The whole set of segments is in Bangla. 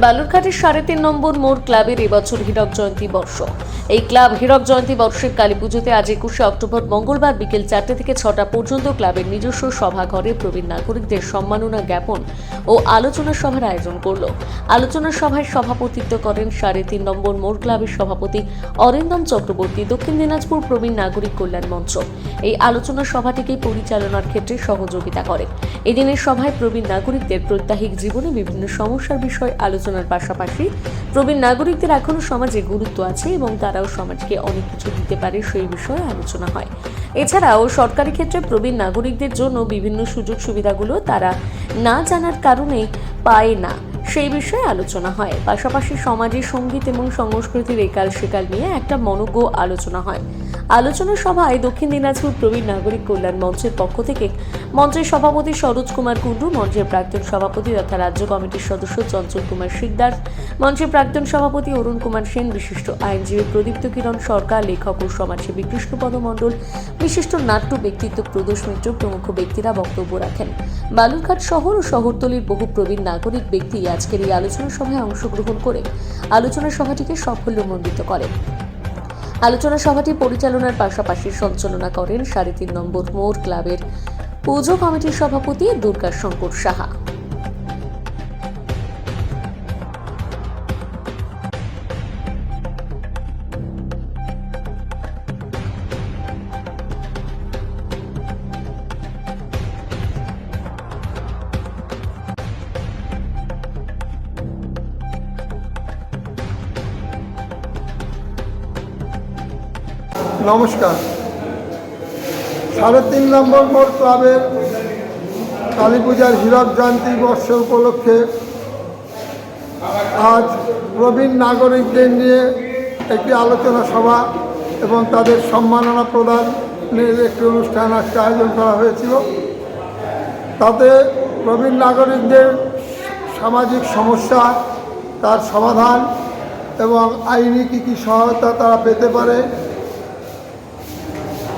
বালুরঘাটের সাড়ে তিন নম্বর মোড় ক্লাবের এবছর হীরক জয়ন্তী বর্ষ। এই ক্লাব হীরক জয়ন্তী বর্ষের কালী পুজোতে আজ একুশে অক্টোবর মঙ্গলবার বিকেল চারটে থেকে ছটা পর্যন্ত ক্লাবের নিজস্ব সভাঘরে প্রবীণ নাগরিকদের সম্মাননা জ্ঞাপন ও আলোচনা সভার আয়োজন করল। আলোচনা সভায় সভাপতিত্ব করেন সাড়ে তিন নম্বর মোড় ক্লাবের সভাপতি অরিন্দম চক্রবর্তী, দক্ষিণ দিনাজপুর প্রবীণ নাগরিক কল্যাণ মঞ্চ। এই আলোচনা সভাটিকে পরিচালনার ক্ষেত্রে সহযোগিতা করে। এদিনের সভায় প্রবীণ নাগরিকদের প্রত্যাহিক জীবনে বিভিন্ন সমস্যার বিষয় আলোচনার পাশাপাশি প্রবীণ নাগরিকদের এখনও সমাজে গুরুত্ব আছে এবং তারাও সমাজকে অনেক কিছু দিতে পারে সেই বিষয়ে আলোচনা হয়। এছাড়াও সরকারি ক্ষেত্রে প্রবীণ নাগরিকদের জন্য বিভিন্ন সুযোগ সুবিধাগুলো তারা না জানার কারণে পায় না, সেই বিষয়ে আলোচনা হয়। পাশাপাশি সমাজে সংগীত এবং সংস্কৃতির একাল সেকাল নিয়ে একটা মনোজ্ঞ আলোচনা হয়। আলোচনা সভায় দক্ষিণ দিনাজপুর প্রবীণ নাগরিক কল্যাণ মঞ্চের পক্ষ থেকে মঞ্চের সভাপতি সরোজ কুমার কুণ্ডু, মঞ্চের প্রাক্তন সভাপতি তথা রাজ্য কমিটির সদস্য চঞ্চল কুমার শিকদার, মঞ্চের প্রাক্তন সভাপতি অরুণ কুমার সেন, বিশিষ্ট আইনজীবী প্রদীপ্ত কিরণ সরকার, লেখক ও সমাজসেবী কৃষ্ণপদ মণ্ডল, বিশিষ্ট নাট্য ব্যক্তিত্ব প্রদোষ মিত্র, প্রমুখ ব্যক্তিরা বক্তব্য রাখেন। বালুরঘাট শহর ও শহরতলির বহু প্রবীণ নাগরিক ব্যক্তি আজকের এই আলোচনা সভায় অংশগ্রহণ করে আলোচনা সভাটিকে সাফল্যমণ্ডিত করেন। আলোচনা সভাটি পরিচালনার পাশাপাশি সঞ্চালনা করেন সাড়ে তিন নম্বর মোর ক্লাবের পুজো কমিটির সভাপতি দুর্গা শঙ্কর সাহা। নমস্কার। সাড়ে তিন নম্বর মোড় ক্লাবের কালী পূজার হীরক জয়ন্তী বর্ষ উপলক্ষে আজ প্রবীণ নাগরিকদের নিয়ে একটি আলোচনা সভা এবং তাদের সম্মাননা প্রদানের একটি অনুষ্ঠান আজকে আয়োজন করা হয়েছিল। তাতে প্রবীণ নাগরিকদের সামাজিক সমস্যা, তার সমাধান এবং আইনি কী কী সহায়তা তারা পেতে পারে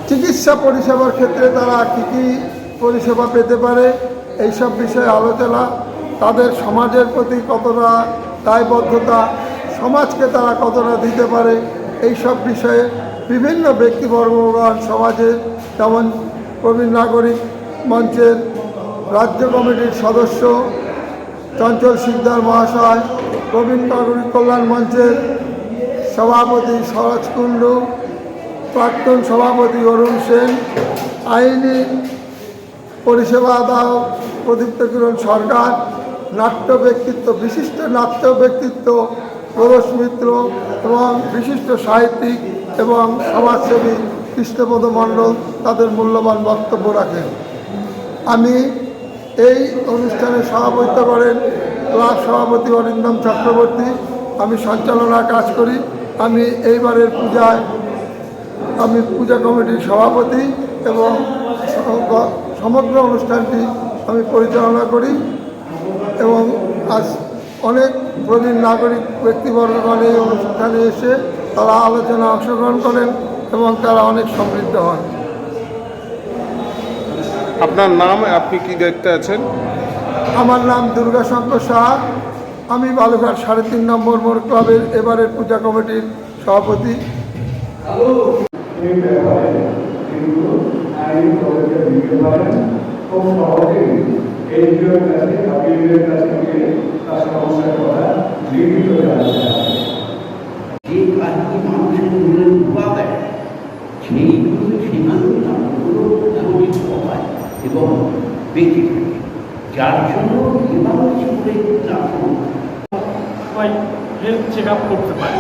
চিকিৎসা পরিষেবার ক্ষেত্রে তারা কী কী পরিষেবা পেতে পারে, এইসব বিষয়ে আলোচনা, তাদের সমাজের প্রতি কতটা দায়বদ্ধতা, সমাজকে তারা কতটা দিতে পারে, এইসব বিষয়ে বিভিন্ন ব্যক্তিবর্গগণ সমাজের যেমন প্রবীণ নাগরিক মঞ্চের রাজ্য কমিটির সদস্য চঞ্চল সিকদার মহাশয়, প্রবীণ নাগরিক কল্যাণ মঞ্চের সভাপতি সরোজ কুণ্ডু প্রাক্তন সভাপতি অরুণ সেন, আইনি পরিষেবা দাও প্রদীপ্ত কিরণ সরকার, নাট্য ব্যক্তিত্ব, বিশিষ্ট নাট্য ব্যক্তিত্ব প্রদোষ মিত্র এবং বিশিষ্ট সাহিত্যিক এবং সমাজসেবী কৃষ্ণপদ মণ্ডল তাদের মূল্যবান বক্তব্য রাখেন। আমি এই অনুষ্ঠানে সভাপতিত্ব করেন ক্লাব সভাপতি অরিন্দম চক্রবর্তী। আমি সঞ্চালনার কাজ করি। আমি এইবারের পূজায় আমি পূজা কমিটির সভাপতি এবং সমগ্র অনুষ্ঠানটি আমি পরিচালনা করি এবং আজ অনেক প্রবীণ নাগরিক ব্যক্তিবর্গগণ এই অনুষ্ঠানে এসে তারা আলোচনা অংশগ্রহণ করেন এবং তারা অনেক সমৃদ্ধ হন। আপনার নাম আপনি কি দায়িত্বে আছেন? আমার নাম দুর্গাশঙ্কর সাহা। আমি বালুঘাট সাড়ে তিন নম্বর মোড় ক্লাবের এবারের পূজা কমিটির সভাপতি। এই ব্যাপারে কিন্তু আইন পদক্ষেপ নিতে পারেন খুব সহজেই এনজিওর কাছে আপিলের কাছে গিয়ে তার সমস্যার কথা লিখিত জানাতে হবে যে কাজটি মানুষের রূপা দেয় সেইগুলো সেখানে নামগুলো নাগরিক এবং বেঁচে থাকে। যার জন্য এভাবে রাখুন হেলথ চেক আপ করতে পারে।